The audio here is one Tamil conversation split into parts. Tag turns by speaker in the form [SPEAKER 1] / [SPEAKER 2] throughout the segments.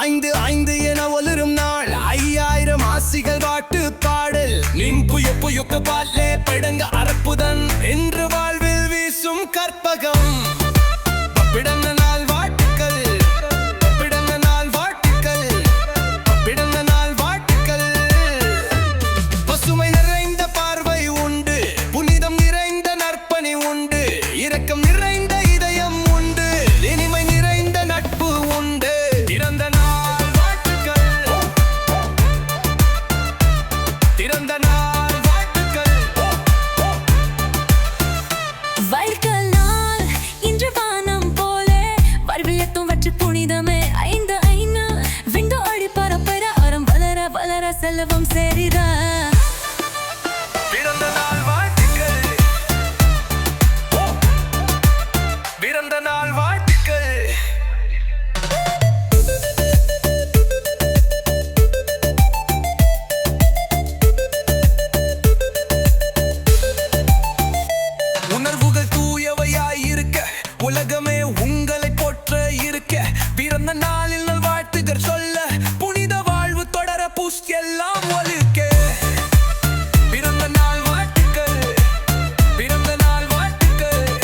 [SPEAKER 1] ஐந்து ஐந்து என ஒலிரும் நாள். ஐயாயிரம் ஆசிகள் பாட்டு பாடல். நின் புய புயுக்கு பாலே படங்க அரப்புதன் என்று வாழ்வில் வீசும் கற்பகம். காற்று புனிதமே.
[SPEAKER 2] ஐந்து ஐந்து. விந்து ஒளி பரப்பர அறம் வளர வளர செல்வம் சேரிதா
[SPEAKER 1] பிறந்த நாள் வாழ்த்துக்கள். பிறந்த நாள் வாழ்த்துக்கள். உணர்வுகள் தூயவையாயிருக்க உலகமே பிறந்த நாளில் நல் வாழ்த்துகள் சொல்ல புனித வாழ்வு தொடர புஷ் எல்லாம் ஒலிக்க பிறந்த நாள் வாழ்த்துக்கள் பிறந்த நாள் வாழ்த்துக்கள்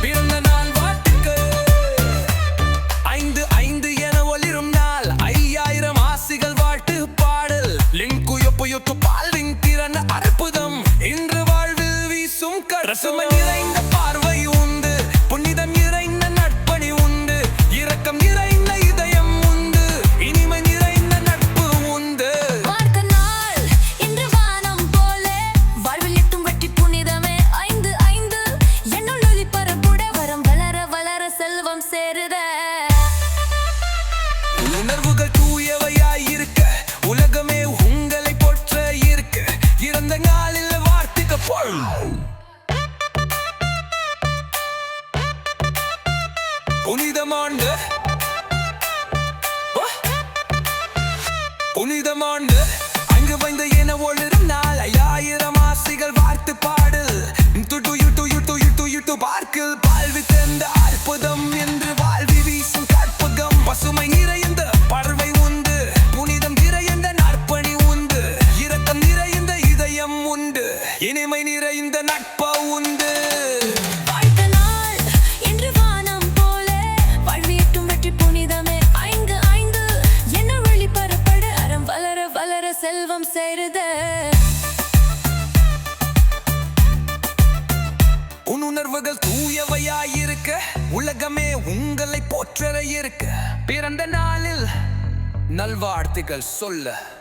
[SPEAKER 1] பிறந்த நாள் வாழ்த்துக்கள். ஐந்து ஐந்து என ஒளிரும் நாள் ஐயாயிரம் ஆசிகள் வாழ்த்து பாடல். லிங்குயப்புயுத்து பாலின் திறன் அற்புதம். இன்று வாழ்வில் வீசும் ரசம. நிறைந்த உணர்வுகள் தூயவையாய் இருக்க உலகமே உங்களை போற்ற இருக்க. இறந்த நாளில் வார்த்தைக்கு போல். புனிதமாண்டு. புனிதமாண்டு.
[SPEAKER 2] பரப்பட? அறம் வளர வளர செல்வம் சேருதே.
[SPEAKER 1] உணர்வுகள் தூயவையாயிருக்க உலகமே உங்களை போற்றற இருக்க பிறந்த நாளில் நல்வாழ்த்துகள் சொல்ல.